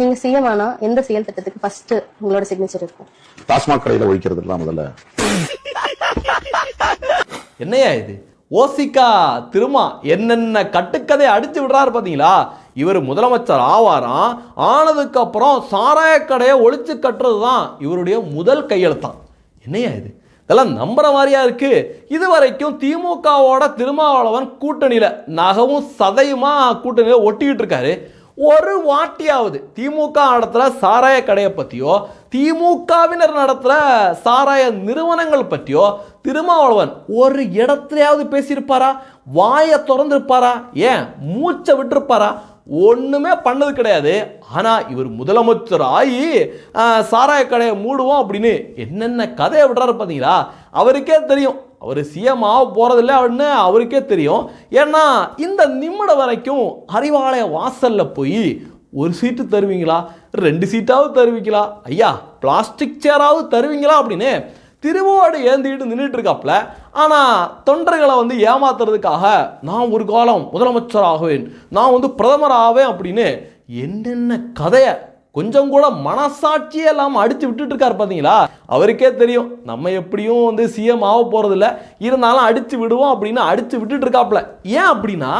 நீங்க சிஎம் ஆனா எந்த செயல் திட்டத்துக்கு ஃபர்ஸ்ட் உங்களோட சிக்னேச்சர் இருக்கும்? டாஸ்மாக் கடையில ஒழிக்கிறது தான் முதல்ல. என்னையா இது? ஓசிகா திருமா என்னென்ன கட்டுக்கதை அடிச்சு விடுறாரு பாத்தீங்களா? இவர் முதலமைச்சர் ஆவாராம். ஆனதுக்கு அப்புறம் சாராய கடையை ஒழிச்சு கட்டுறது தான் இவருடைய முதல் கையெழுத்தான். என்னையா இது? இதெல்லாம் நம்புற மாதிரியா இருக்கு? இது வரைக்கும் திமுகவோட திருமாவளவன் கூட்டணியில நகவும் சதையுமா கூட்டணியில ஒட்டிக்கிட்டு இருக்காரு. ஒரு வாட்டியாவது. திமுக நடத்துகிற சாராய கடையை பற்றியோ திமுகவினர் நடத்துகிற சாராய நிறுவனங்கள் பற்றியோ திருமாவளவன் ஒரு இடத்துலையாவது பேசியிருப்பாரா? வாயை திறந்திருப்பாரா? ஏன்? மூச்சை விட்டுருப்பாரா? ஒன்றுமே பண்ணது கிடையாது. ஆனால் இவர் முதலமைச்சர் ஆகி சாராய கடையை மூடுவோம் அப்படின்னு என்னென்ன கதையை விடுறாரு பார்த்தீங்களா அவருக்கே தெரியும். அவர் சிஎம் ஆக போகிறதில்ல அப்படின்னு அவருக்கே தெரியும். ஏன்னா இந்த நிமிடம் வரைக்கும் அறிவாலய வாசலில் போய் ஒரு சீட்டு தருவீங்களா? ரெண்டு சீட்டாவது தருவீங்களா? ஐயா பிளாஸ்டிக் சேராவது தருவீங்களா அப்படின்னு திருவோடு ஏந்திட்டு நின்றுட்டு இருக்காப்ல. ஆனால் தொண்டர்களை வந்து ஏமாத்துறதுக்காக நான் ஒரு காலம் முதலமைச்சர் ஆகுவேன் நான் வந்து பிரதமர் ஆவேன் அப்படின்னு என்னென்ன கதையை கொஞ்சம் கூட மனசாட்சியே இல்லாமல் அடித்து விட்டுட்டு இருக்கார் பார்த்தீங்களா அவருக்கே தெரியும். நம்ம எப்படியும் வந்து சிஎம் ஆக போகிறதில்ல இருந்தாலும் அடித்து விடுவோம் அப்படின்னு அடித்து விட்டுட்டு இருக்காப்புல ஏன் அப்படின்னா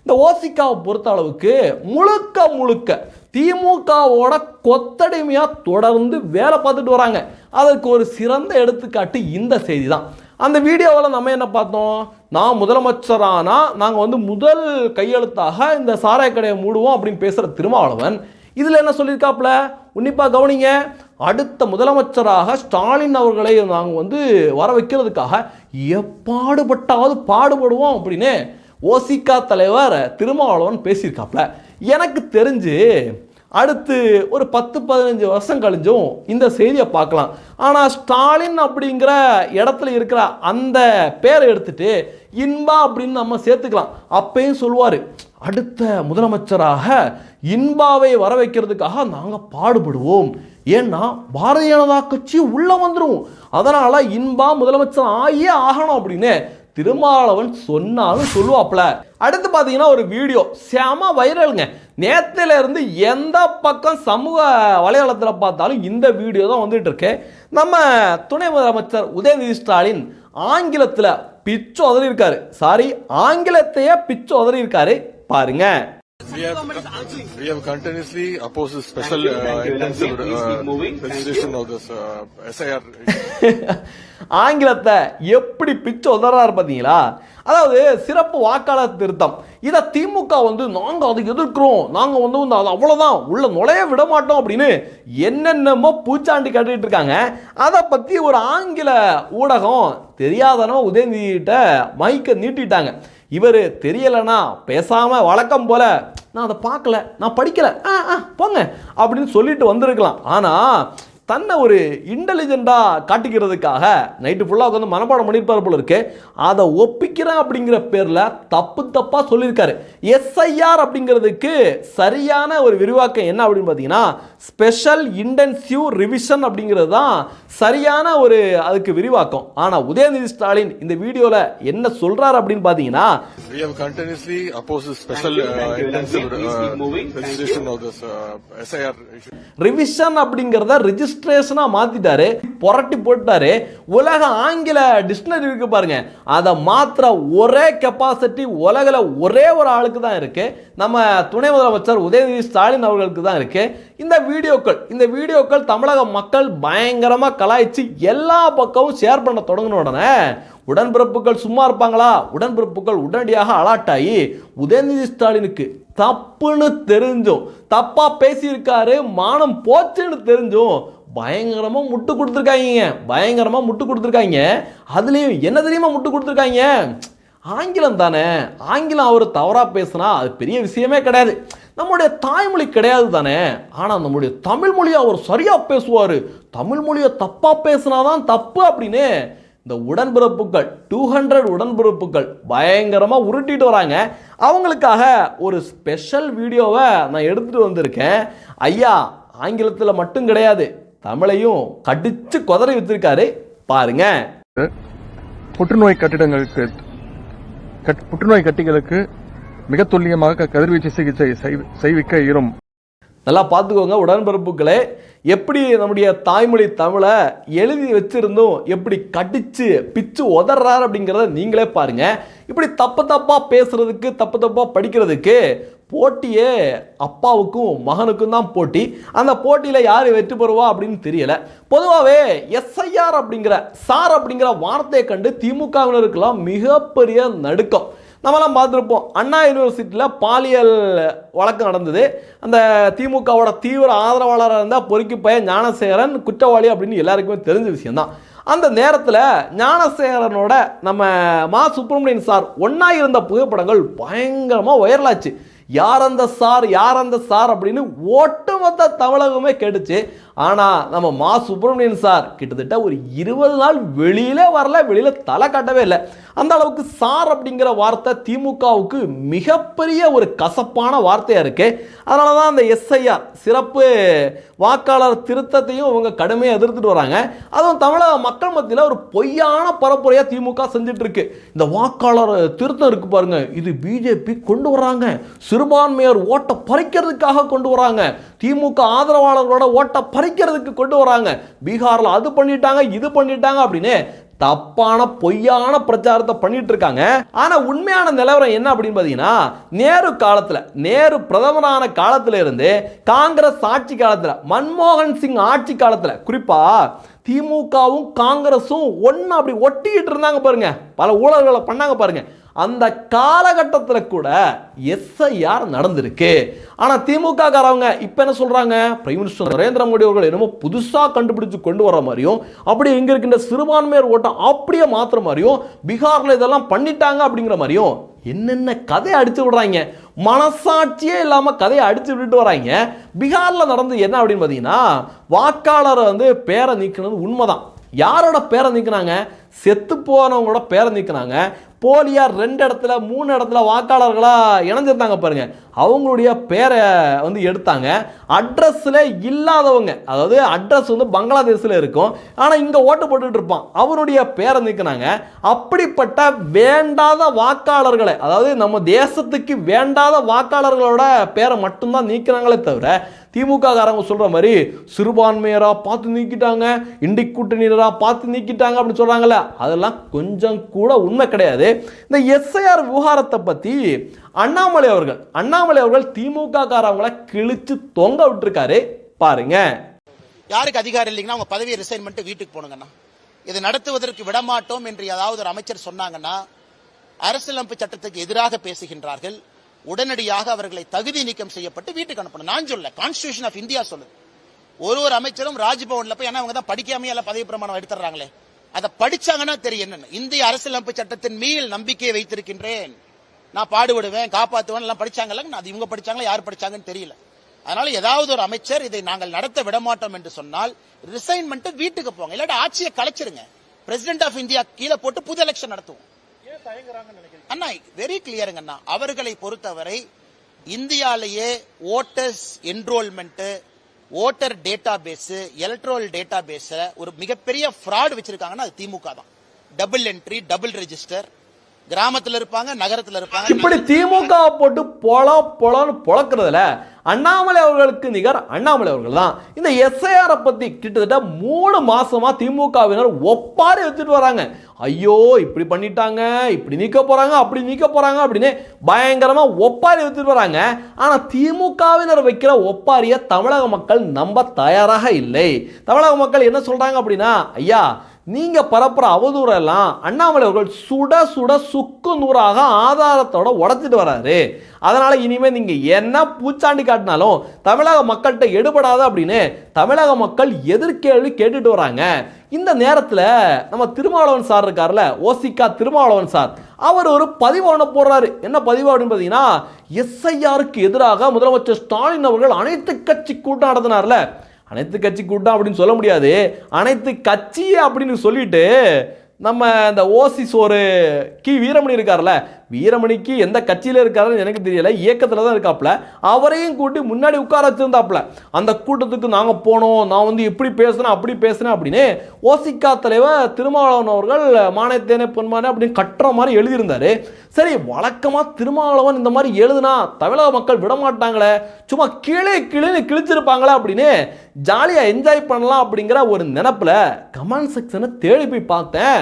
இந்த ஓசிக்காவை பொறுத்த அளவுக்கு முழுக்க முழுக்க திமுகவோட கொத்தடிமையாக தொடர்ந்து வேலை பார்த்துட்டு வராங்க. அதற்கு ஒரு சிறந்த எடுத்துக்காட்டு இந்த செய்தி தான் அந்த வீடியோவில் நம்ம என்ன பார்த்தோம்? நான் முதலமைச்சரானா நாங்கள் வந்து முதல் கையெழுத்தாக இந்த சாராய கடையை மூடுவோம் அப்படின்னு பேசுகிற திருமாவளவன் இதில் என்ன சொல்லியிருக்காப்புல? உன்னிப்பாக கவனிங்க அடுத்த முதலமைச்சராக ஸ்டாலின் அவர்களை நாங்கள் வந்து வர வைக்கிறதுக்காக எப்பாடுபட்டாவது பாடுபடுவோம் அப்படின்னு ஓசிகா தலைவர் திருமாவளவன் பேசியிருக்காப்புல. எனக்கு தெரிஞ்சு அடுத்து ஒரு பத்து பதினஞ்சு வருஷம் கழிஞ்சும் இந்த செய்தியை பார்க்கலாம். ஆனால் ஸ்டாலின் அப்படிங்கிற இடத்துல இருக்கிற அந்த பேரை எடுத்துட்டு இன்பா அப்படின்னு நம்ம சேர்த்துக்கலாம். அப்பயும் சொல்லுவார் அடுத்த முதலமைச்சராக இன்பாவை வர வைக்கிறதுக்காக நாங்கள் பாடுபடுவோம். ஏன்னா பாரதிய ஜனதா கட்சி உள்ளே வந்துடும் அதனால் இன்பா முதலமைச்சர் ஆகியே ஆகணும் அப்படின்னு திருமாவளவன் சொன்னாலும் சொல்லுவாப்ல அடுத்து பார்த்தீங்கன்னா ஒரு வீடியோ. செம வைரலுங்க. நேத்துல இருந்து எந்த பக்கம் சமூக வலைதளத்தில் பார்த்தாலும் இந்த வீடியோ தான் வந்துட்டு இருக்கு. நம்ம துணை முதலமைச்சர் உதயநிதி ஸ்டாலின் ஆங்கிலத்தில் பிச்சு உதறி இருக்காரு. சாரி ஆங்கிலத்தையே பிச்சு உதறி இருக்காரு. பாருங்க. We have, we have continuously opposed this special uh, intensive uh, registration of this uh, SIR. ஆங்கிலத்தை எப்படி பிச்சு உதறாரு பார்த்தீங்களா? அதாவது சிறப்பு வாக்காளர் திருத்தம். இதை திமுக வந்து நாங்கள் அதை எதிர்க்கிறோம். நாங்கள் வந்து வந்து அது அவ்வளோதான் உள்ள நுழைய விட மாட்டோம் அப்படின்னு என்னென்னமோ பூச்சாண்டி கட்டிட்டு இருக்காங்க. அதை பற்றி ஒரு ஆங்கில ஊடகம் தெரியாதனோ உதயநிதிட்ட மைக்கை நீட்டிட்டாங்க. இவர் தெரியலைன்னா பேசாமல் வழக்கம் போல நான் அதை பார்க்கல நான் படிக்கலை ஆ ஆ போங்க அப்படின்னு சொல்லிட்டு வந்திருக்கலாம். ஆனால் தன்னை ஒரு இன்டெலிஜென்ட்டாக காட்டிக்கிறதுக்காக நைட்டு ஃபுல்லாக உட்காந்து மனப்பாடம் பண்ணியிருப்பார் போல இருக்கு. அதை ஒப்பிக்கிறேன் அப்படிங்கிற பேரில் தப்பு தப்பாக சொல்லியிருக்காரு. எஸ்ஐஆர் அப்படிங்கிறதுக்கு சரியான ஒரு விரிவாக்கம் என்ன அப்படின்னு பார்த்தீங்கன்னா ஸ்பெஷல் இன்டென்சிவ் ரிவிஷன் அப்படிங்கிறது தான் சரியான ஒரு அதுக்கு விரிவாக்கம். ஆனால் உதயநிதி ஸ்டாலின் இந்த வீடியோவில் என்ன சொல்கிறார் அப்படின்னு பார்த்தீங்கன்னா We have continuously opposed special uh, intensive uh, registration of this uh, SIR. issue. Revision அப்படிங்கிறத ரிஜிஸ்ட்ரேஷனாக மாற்றிட்டாரு புரட்டி போட்டாரு. உலக ஆங்கில டிக்ஷனரி இருக்கு பாருங்க. அதை மாத்திர ஒரே கெப்பாசிட்டி உலகில் ஒரே ஒரு ஆளுக்கு தான் இருக்கு. நம்ம துணை முதலமைச்சர் உதயநிதி ஸ்டாலின் அவர்களுக்கு தான் இருக்கு. இந்த வீடியோக்கள் இந்த வீடியோக்கள் தமிழக மக்கள் பயங்கரமாக கலாய்ச்சி எல்லா பக்கமும் ஷேர் பண்ண தொடங்கின உடனே உடன்பிறப்புகள் சும்மா இருப்பாங்களா? உடன்பிறப்புகள் உடனடியாக அலாட் ஆகி உதயநிதி ஸ்டாலினுக்கு தப்புன்னு தெரிஞ்சும். தப்பாக பேசியிருக்காரு மானம் போச்சுன்னு தெரிஞ்சும் பயங்கரமாக முட்டு கொடுத்துருக்காங்க பயங்கரமாக முட்டு கொடுத்துருக்காங்க அதுலேயும் என்ன தெரியுமா முட்டு கொடுத்துருக்காங்க ஆங்கிலம் தானே. ஆங்கிலம் அவர் தவறாக பேசுனா அது பெரிய விஷயமே கிடையாது. நம்முடைய தாய்மொழி கிடையாது தானே. ஆனால் நம்முடைய தமிழ் மொழியை அவர் சரியாக பேசுவார். தமிழ் மொழியை தப்பாக பேசுனாதான் தப்பு அப்படின்னு இந்த உடன்பிறப்புகள் டூ ஹண்ட்ரட் உடன்பிறப்புகள் பயங்கரமாக உருட்டிட்டு வராங்க. அவங்களுக்காக ஒரு ஸ்பெஷல் வீடியோவை நான் எடுத்துகிட்டு வந்திருக்கேன். ஐயா ஆங்கிலத்தில் மட்டும் கிடையாது தமிழையும் கடிச்சு குதறி வச்சிருக்காரு பாருங்க. புற்றுநோய் கட்டிடங்களுக்கு கட்- புற்றுநோய் கட்டிகளுக்கு மிக துல்லியமாக கதிர்வீச்சு சிகிச்சை செய்- செய்விக்க இயலும். நல்லா பார்த்துக்கோங்க. உடன்பிறப்புகளே எப்படி நம்முடைய தாய்மொழி தமிழை எழுதி வச்சுருந்தோம் எப்படி கடிச்சு பிச்சு உதறாரு அப்படிங்கிறத நீங்களே பாருங்கள் இப்படி தப்பு தப்பாக பேசுகிறதுக்கு தப்பு தப்பாக படிக்கிறதுக்கு போட்டியே அப்பாவுக்கும் மகனுக்கும் தான் போட்டி. அந்த போட்டியில் யார் வெற்றி பெறுவா அப்படின்னு தெரியலை. பொதுவாகவே எஸ்ஐஆர் அப்படிங்கிற சார் அப்படிங்கிற வார்த்தையை கண்டு திமுகவினருக்கெல்லாம் மிகப்பெரிய நடுக்கம். நம்மலாம் பார்த்துருப்போம். அண்ணா யூனிவர்சிட்டியில் பாலியல் வழக்கு நடந்தது. அந்த திமுகவோட தீவிர ஆதரவாளராக இருந்தால் பொறுக்கி பையன் ஞானசேகரன் குற்றவாளி அப்படின்னு எல்லாருக்குமே தெரிஞ்ச விஷயம்தான். அந்த நேரத்தில் ஞானசேகரனோட நம்ம மா சுப்பிரமணியன் சார் ஒன்றா இருந்த புகைப்படங்கள் பயங்கரமாக வைரலாச்சு யார் அந்த சார் யார் அந்த சார் அப்படின்னு ஒட்டுமொத்த தமிழகமே கேட்டுச்சு ஆனால் நம்ம மா சுப்பிரமணியன் சார் கிட்டத்தட்ட ஒரு இருபது நாள் வெளியிலே வரல வெளியில் தலை காட்டவே இல்லை. அந்த அளவுக்கு சார் அப்படிங்கிற வார்த்தை திமுகவுக்கு மிகப்பெரிய ஒரு கசப்பான வார்த்தையாக இருக்கு. அதனால தான் அந்த எஸ்ஐஆர் சிறப்பு வாக்காளர் திருத்தத்தையும் இவங்க கடுமையாக எதிர்த்துட்டு வராங்க. அதுவும் தமிழக மக்கள் மத்தியில் ஒரு பொய்யான பரப்புரையாக திமுக செஞ்சுட்டு இருக்கு இந்த வாக்காளர் திருத்தம் இருக்கு பாருங்க. இது பிஜேபி கொண்டு வராங்க சிறுபான்மையர் ஓட்டை பறிக்கிறதுக்காக கொண்டு வராங்க திமுக ஆதரவாளர்களோட ஓட்டை பறிக்கிறதுக்கு கொண்டு வராங்க. பீகாரில் அது பண்ணிட்டாங்க இது பண்ணிட்டாங்க அப்படின்னு தப்பான பொய்யான பிரச்சாரத்தை பண்ணிட்டு இருக்காங்க. ஆனா உண்மையான நிலவரம் என்ன அப்படின்னு பார்த்தீங்கன்னா நேரு காலத்துல நேரு பிரதமரான காலத்துல இருந்து காங்கிரஸ் ஆட்சி காலத்துல மன்மோகன் சிங் ஆட்சி காலத்துல குறிப்பா திமுகவும் காங்கிரஸும் ஒன்று அப்படி ஒட்டிக்கிட்டு இருந்தாங்க பாருங்க. பல ஊழல்களை பண்ணாங்க பாருங்க. அந்த காலகட்டத்தில் கூட எஸ்ஐஆர் நடந்திருக்கு. ஆனால் திமுக காரவங்க இப்போ என்ன சொல்கிறாங்க பிரைம் மினிஸ்டர் நரேந்திர மோடி அவர்கள் என்னமோ புதுசாக கண்டுபிடிச்சு கொண்டு வர மாதிரியும் அப்படியே இங்கே இருக்கின்ற சிறுபான்மையர் ஓட்டம் அப்படியே மாற்றுற மாதிரியும் பீகாரில் இதெல்லாம் பண்ணிட்டாங்க அப்படிங்கிற மாதிரியும் என்னென்ன கதையை அடித்து விடுறாங்க? மனசாட்சியே இல்லாமல் கதையை அடித்து விட்டுட்டு வராங்க. பீகாரில் நடந்து என்ன அப்படின்னு பார்த்தீங்கன்னா வாக்காளரை வந்து பேரை நீக்கினது உண்மைதான். யாரோட பேரை நீக்கினாங்க? செத்து போனவங்களோட பேரை நீக்கினாங்க. போலியாக ரெண்டு இடத்துல மூணு இடத்துல வாக்காளர்களாக இணைஞ்சிருந்தாங்க பாருங்கள் அவங்களுடைய பேரை வந்து எடுத்தாங்க. அட்ரஸில் இல்லாதவங்க அதாவது அட்ரஸ் வந்து பங்களாதேஷில் இருக்கும். ஆனால் இங்கே ஓட்டு போட்டுட்டு இருப்பான். அவருடைய பேரை நிற்கிறாங்க அப்படிப்பட்ட வேண்டாத வாக்காளர்களை அதாவது நம்ம தேசத்துக்கு வேண்டாத வாக்காளர்களோட பேரை மட்டும்தான் நீக்கிறாங்களே தவிர திமுக காரங்க மாதிரி சிறுபான்மையராக பார்த்து நீக்கிட்டாங்க இண்டி கூட்டணியராக பார்த்து நீக்கிட்டாங்க அப்படின்னு சொல்றாங்கல்ல அதெல்லாம் கொஞ்சம் கூட உண்மை கிடையாது. இந்த எஸ்ஐஆர் விவகாரத்தை பற்றி அண்ணாமலை அவர்கள் அண்ணாமலை அவர்கள் திமுக காரவங்கள கிழிச்சு தொங்க விட்டுருக்காரு. பாருங்க. யாருக்கு அதிகாரம் இல்லைங்கன்னா அவங்க பதவியை ரிசைன் பண்ணிட்டு வீட்டுக்கு போனுங்கண்ணா இதை நடத்துவதற்கு விடமாட்டோம் என்று ஏதாவது ஒரு அமைச்சர் சொன்னாங்கன்னா அரசியலமைப்பு சட்டத்துக்கு எதிராக பேசுகின்றார்கள். உடனடியாக அவர்களை தகுதி நீக்கம் செய்யப்பட்டு வீட்டுக்கு அனுப்பணும். நான் சொல்ல கான்ஸ்டியூஷன் ஆஃப் இந்தியா சொல்லுது. ஒரு ஒரு அமைச்சரும் ராஜ்பவன்ல போய் ஏன்னா அவங்க தான் படிக்காமே பதவி பிரமாணம் எடுத்துறாங்களே அதை படிச்சாங்கன்னா தெரியும். என்னன்னு? இந்திய அரசியலமைப்பு சட்டத்தின் மீள் நம்பிக்கையை வைத்திருக்கின்றேன். நான் பாடுபடுவேன் காப்பாத்துவேன் எல்லாம் படிச்சாங்கல்ல? அது இவங்க படிச்சாங்களா யார் படிச்சாங்கன்னு தெரியல. அதனால ஏதாவது ஒரு அமைச்சர் இதை நாங்கள் நடத்த விடமாட்டோம் என்று சொன்னால் ரிசைன் பண்ணிட்டு வீட்டுக்கு போங்க. இல்லாட்டி ஆட்சியை கலைச்சிருங்க. பிரசிடென்ட் ஆஃப் இந்தியா கீழே போட்டு புது எலெக்ஷன் நடத்துவோம். அண்ணா வெரி கிளியருங்க அண்ணா அவர்களை பொறுத்தவரை இந்தியாலேயே voters enrollment voter database electoral data பேஸ ஒரு மிகப்பெரிய ஃப்ராட் வச்சிருக்காங்கன்னா அது திமுக தான். டபுள் என்ட்ரி டபுள் ரெஜிஸ்டர் கிராமத்துல இருப்பாங்க நகரத்துல இருப்பாங்க. இப்படி திமுக போட்டு பொல போலான்னு பொழக்கிறதுல அண்ணாமலை அவர்களுக்கு நிகர் அண்ணாமலை அவர்கள் தான் இந்த எஸ்ஐஆரை பற்றி கிட்டத்தட்ட மூணு மாதமாக திமுகவினர் ஒப்பாரி எடுத்துகிட்டு வராங்க. ஐயோ இப்படி பண்ணிட்டாங்க இப்படி நீக்க போகிறாங்க அப்படி நீக்க போகிறாங்க அப்படின்னு பயங்கரமாக ஒப்பாரி எடுத்துகிட்டு வராங்க. ஆனால் திமுகவினர் வைக்கிற ஒப்பாரியை தமிழக மக்கள் நம்ப தயாராக இல்லை. தமிழக மக்கள் என்ன சொல்கிறாங்க அப்படின்னா ஐயா நீங்கள் பரப்புகிற அவதூறெல்லாம் அண்ணாமலை அவர்கள் சுட சுட சுக்கு நூறாக ஆதாரத்தோட உடைச்சிட்டு வராரு. அதனால் இனிமேல் நீங்கள் என்ன பூச்சாண்டி காட்டினாலும் தமிழக மக்கள்கிட்ட எடுபடாத அப்படின்னு தமிழக மக்கள் எதிர்கேள்வி கேட்டுட்டு வராங்க. இந்த நேரத்தில் நம்ம திருமாவளவன் சார் இருக்கார்ல ஓசிக்கா திருமாவளவன் சார் அவர் ஒரு பதிவு ஒன்று போடுறாரு. என்ன பதிவு அப்படின்னு பார்த்தீங்கன்னா எஸ்ஐஆருக்கு எதிராக முதலமைச்சர் ஸ்டாலின் அவர்கள் அனைத்து கட்சி கூட்டம் நடத்தினார்ல. அனைத்து கட்சி கூட்டம் அப்படின்னு சொல்ல முடியாது. அனைத்து கட்சி அப்படின்னு சொல்லிட்டு நம்ம இந்த ஓசி சோறு கி. வீரமணி இருக்கார்ல வீரமணிக்கு எந்த கட்சியில் இருக்காருன்னு எனக்கு தெரியல. இயக்கத்தில் தான் இருக்காப்புல. அவரையும் கூட்டி முன்னாடி உட்கார வச்சிருந்தாப்புல. அந்த கூட்டத்துக்கு நாங்கள் போனோம். நான் வந்து இப்படி பேசுனேன் அப்படி பேசுனேன் அப்படின்னு ஓசிக்கா தலைவர் திருமாவளவன் அவர்கள் மானத்தேனே பொன்மானே அப்படின்னு கட்டுற மாதிரி எழுதியிருந்தாரு. சரி வழக்கமாக திருமாவளவன் இந்த மாதிரி எழுதுனா தமிழக மக்கள் விட மாட்டாங்களே சும்மா கீழே கீழே கிழிச்சிருப்பாங்களே அப்படின்னு ஜாலியாக என்ஜாய் பண்ணலாம் அப்படிங்கிற ஒரு நினப்பில் கமெண்ட் செக்ஷனை தேடி போய் பார்த்தேன்.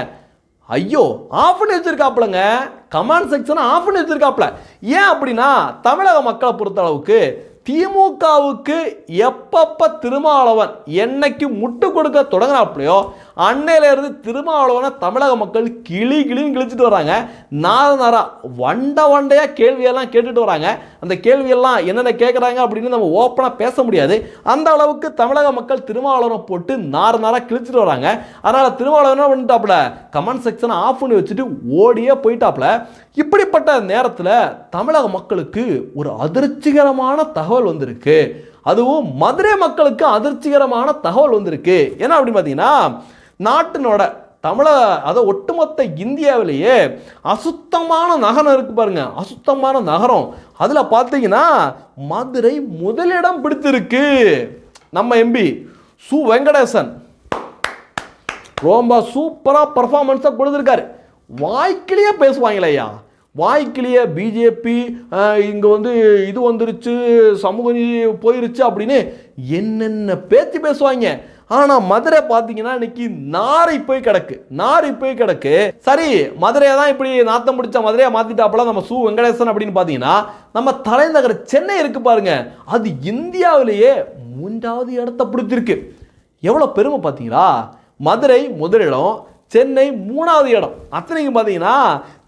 ஐயோ ஆஃப் பண்ணி வச்சிருக்காப்புலங்க. கமெண்ட் செக்ஷனை ஆஃப் பண்ணி வச்சுருக்காப்புல. ஏன் அப்படின்னா தமிழக மக்களை பொறுத்த அளவுக்கு திமுகவுக்கு எப்பப்போ திருமாவளவன் என்னைக்கு முட்டு கொடுக்க தொடங்கினாப்புலையோ அன்னையிலேருந்து திருமாவளவனை தமிழக மக்கள் கிளி கிளின்னு கிழிச்சிட்டு வராங்க. நார நாரா வண்ட வண்டையாக கேள்வியெல்லாம் கேட்டுட்டு வராங்க. அந்த கேள்வியெல்லாம் என்னென்ன கேட்குறாங்க அப்படின்னு நம்ம ஓப்பனாக பேச முடியாது. அந்த அளவுக்கு தமிழக மக்கள் திருமாவளவனை போட்டு நார நாராக கிழிச்சிட்டு வராங்க. அதனால் திருமாவளவன் என்ன பண்ணிட்டாப்புல? கமெண்ட் செக்ஷனை ஆஃப் பண்ணி வச்சுட்டு ஓடியே போயிட்டாப்புல. இப்படிப்பட்ட நேரத்தில் தமிழக மக்களுக்கு ஒரு அதிர்ச்சிகரமான தகவல் வந்திருக்கு. அதுவும் மதுரை மக்களுக்கு அதிர்ச்சிகரமான தகவல் வந்திருக்கு. ஏன்னா அப்படின்னு பார்த்தீங்கன்னா நாட்டினோட தமிழ அதை ஒட்டுமொத்த இந்தியாவிலேயே அசுத்தமான நகரம் இருக்கு பாருங்க. அசுத்தமான நகரம். அதில் பார்த்தீங்கன்னா மதுரை முதலிடம் பிடித்திருக்கு. நம்ம எம்பி சு வெங்கடேசன். ரொம்ப சூப்பராக பர்ஃபார்மன்ஸாக கொடுத்துருக்காரு. வாய்க்கிலேயே பேசுவாங்களே ஐயா. வாய்க்கிலேயே பிஜேபி இங்கே வந்து இது வந்துருச்சு சமூக நீதி போயிருச்சு அப்படின்னு என்னென்ன பேச்சு பேசுவாங்க. ஆனால் மதுரை பார்த்தீங்கன்னா இன்னைக்கு நாரை போய் கிடக்கு. நாரை போய் கிடக்கு. சரி மதுரையை தான் இப்படி நாத்தம் பிடிச்ச மதுரையை மாற்றிட்டாப்பெல்லாம் நம்ம சு வெங்கடேசன் அப்படின்னு பார்த்தீங்கன்னா நம்ம தலைநகர் சென்னை இருக்கு பாருங்க. அது இந்தியாவிலேயே மூன்றாவது இடத்த பிடிச்சிருக்கு. எவ்வளோ பெருமை பார்த்தீங்களா மதுரை முதலிடம் சென்னை மூணாவது இடம். அத்தனைக்கும் பார்த்தீங்கன்னா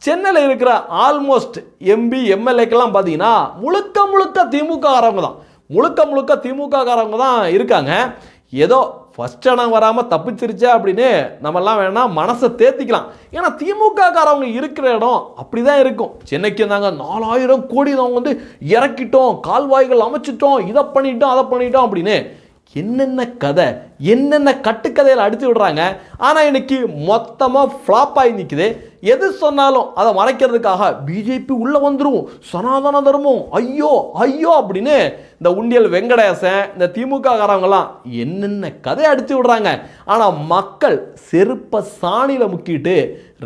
சென்னையில் இருக்கிற ஆல்மோஸ்ட் எம்பி எம்எல்ஏக்கெல்லாம் பார்த்தீங்கன்னா முழுக்க முழுக்க திமுக காரவங்க தான். முழுக்க முழுக்க திமுக காரவங்க தான் இருக்காங்க. ஏதோ ஃபர்ஸ்ட் இடம் வராமல் தப்பிச்சிருச்சே அப்படின்னு நம்மெல்லாம் வேணால் மனசை தேத்திக்கலாம். ஏன்னா திமுக காரவங்க இருக்கிற இடம் அப்படி தான் இருக்கும். சென்னைக்கு இருந்தாங்க நாலாயிரம் கோடி அவங்க வந்து இறக்கிட்டோம் கால்வாய்கள் அமைச்சிட்டோம் இதை பண்ணிட்டோம் அதை பண்ணிட்டோம் அப்படின்னு என்னென்ன கதை என்னென்ன கட்டுக்கதையில் அடித்து விடுறாங்க. ஆனால் இன்னைக்கு மொத்தமாக ஃப்ளாப் ஆகி நிற்குது எது சொன்னாலும் அதை மறைக்கிறதுக்காக பிஜேபி உள்ளே வந்துடும் சனாதன தர்மம். ஐயோ ஐயோ அப்படின்னு இந்த உண்டியல் வெங்கடேசன் இந்த திமுககாரவங்களாம் என்னென்ன கதை அடித்து விடுறாங்க. ஆனால் மக்கள் செருப்ப சாணியில் முக்கிட்டு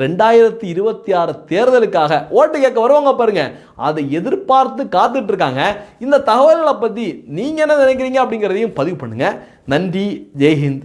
ரெண்டாயிரத்தி இருபத்தி ஆறு தேர்தலுக்காக ஓட்டு கேட்க வருவாங்க பாருங்க. அதை எதிர்பார்த்து காத்துட்டு இருக்காங்க. இந்த தகவல்களை பற்றி நீங்கள் என்ன நினைக்கிறீங்க அப்படிங்கிறதையும் பதிவு பண்ணுங்க. நன்றி. ஜெய்ஹிந்த்.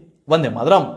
வந்தே மதுரம்